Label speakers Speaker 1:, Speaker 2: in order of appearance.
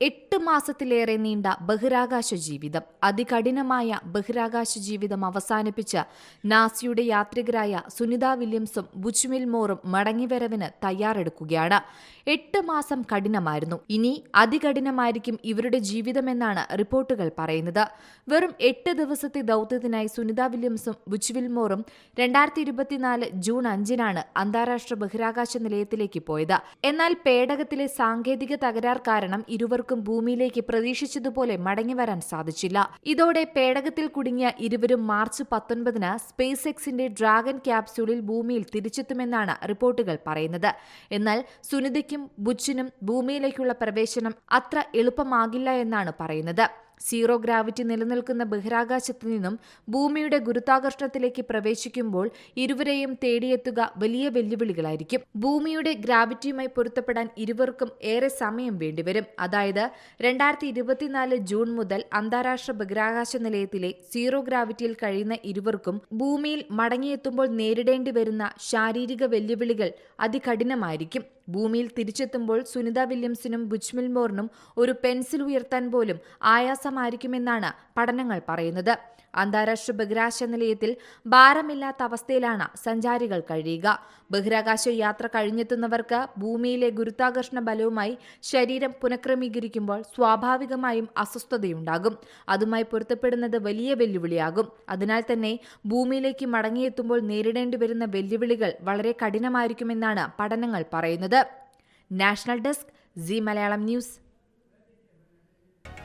Speaker 1: എട്ട് മാസത്തിലേറെ നീണ്ട ബഹിരാകാശ ജീവിതം. അതികഠിനമായ ബഹിരാകാശ ജീവിതം അവസാനിപ്പിച്ച നാസിയുടെ യാത്രികരായ സുനിത വില്യംസും ബുച്ച്മിൽ മോറും മടങ്ങിവരവിന് തയ്യാറെടുക്കുകയാണ്. എട്ട് മാസം കഠിനമായിരുന്നു. ഇനി അതികഠിനമായിരിക്കും ഇവരുടെ ജീവിതമെന്നാണ് റിപ്പോർട്ടുകൾ പറയുന്നത്. വെറും എട്ട് ദിവസത്തെ ദൗത്യത്തിനായി സുനിത വില്യംസും ബുച്ച്വിൽ മോറും രണ്ടായിരത്തി ഇരുപത്തിനാല് ജൂൺ അഞ്ചിനാണ് അന്താരാഷ്ട്ര ബഹിരാകാശ നിലയത്തിലേക്ക് പോയത്. എന്നാൽ പേടകത്തിലെ സാങ്കേതിക തകരാർ കാരണം ഇരുവർക്കും ഭൂമിയിലേക്ക് പ്രതീക്ഷിച്ചതുപോലെ മടങ്ങിവരാൻ സാധിച്ചില്ല. ഇതോടെ പേടകത്തിൽ കുടുങ്ങിയ ഇരുവരും മാർച്ച് പത്തൊൻപതിന് സ്പേസ് എക്സിന്റെ ഡ്രാഗൺ ക്യാപ്സ്യൂളിൽ ഭൂമിയിൽ തിരിച്ചെത്തുമെന്നാണ് റിപ്പോർട്ടുകൾ പറയുന്നത്. എന്നാൽ സുനിതയ്ക്കും ബുച്ചിനും ഭൂമിയിലേക്കുള്ള പ്രവേശനം അത്ര എളുപ്പമാകില്ല എന്നാണ് പറയുന്നത്. സീറോ ഗ്രാവിറ്റി നിലനിൽക്കുന്ന ബഹിരാകാശത്തു നിന്നും ഭൂമിയുടെ ഗുരുത്വാകർഷണത്തിലേക്ക് പ്രവേശിക്കുമ്പോൾ ഇരുവരെയും തേടിയെത്തുക വലിയ വെല്ലുവിളികളായിരിക്കും. ഭൂമിയുടെ ഗ്രാവിറ്റിയുമായി പൊരുത്തപ്പെടാൻ ഇരുവർക്കും ഏറെ സമയം വേണ്ടിവരും. അതായത് രണ്ടായിരത്തി ഇരുപത്തിനാല് ജൂൺ മുതൽ അന്താരാഷ്ട്ര ബഹിരാകാശ നിലയത്തിലെ സീറോ ഗ്രാവിറ്റിയിൽ കഴിയുന്ന ഇരുവർക്കും ഭൂമിയിൽ മടങ്ങിയെത്തുമ്പോൾ നേരിടേണ്ടി വരുന്ന ശാരീരിക വെല്ലുവിളികൾ അതികഠിനമായിരിക്കും. ഭൂമിയിൽ തിരിച്ചെത്തുമ്പോൾ സുനിത വില്യംസിനും ബുജ്മിൽ മോറിനും ഒരു പെൻസിൽ ഉയർത്താൻ പോലും ആയാസമായിരിക്കുമെന്നാണ് പഠനങ്ങൾ പറയുന്നത്. അന്താരാഷ്ട്ര ബഹിരാകാശ നിലയത്തിൽ ഭാരമില്ലാത്ത അവസ്ഥയിലാണ് സഞ്ചാരികൾ കഴിയുക. ബഹിരാകാശ യാത്ര കഴിഞ്ഞെത്തുന്നവർക്ക് ഭൂമിയിലെ ഗുരുത്വാകർഷണ ബലവുമായി ശരീരം പുനഃക്രമീകരിക്കുമ്പോൾ സ്വാഭാവികമായും അസ്വസ്ഥതയുണ്ടാകും. അതുമായി പൊരുത്തപ്പെടുന്നത് വലിയ വെല്ലുവിളിയാകും. അതിനാൽ തന്നെ ഭൂമിയിലേക്ക് മടങ്ങിയെത്തുമ്പോൾ നേരിടേണ്ടി വരുന്ന വെല്ലുവിളികൾ വളരെ കഠിനമായിരിക്കുമെന്നാണ് പഠനങ്ങൾ പറയുന്നത്. National desk Zee Malayalam news.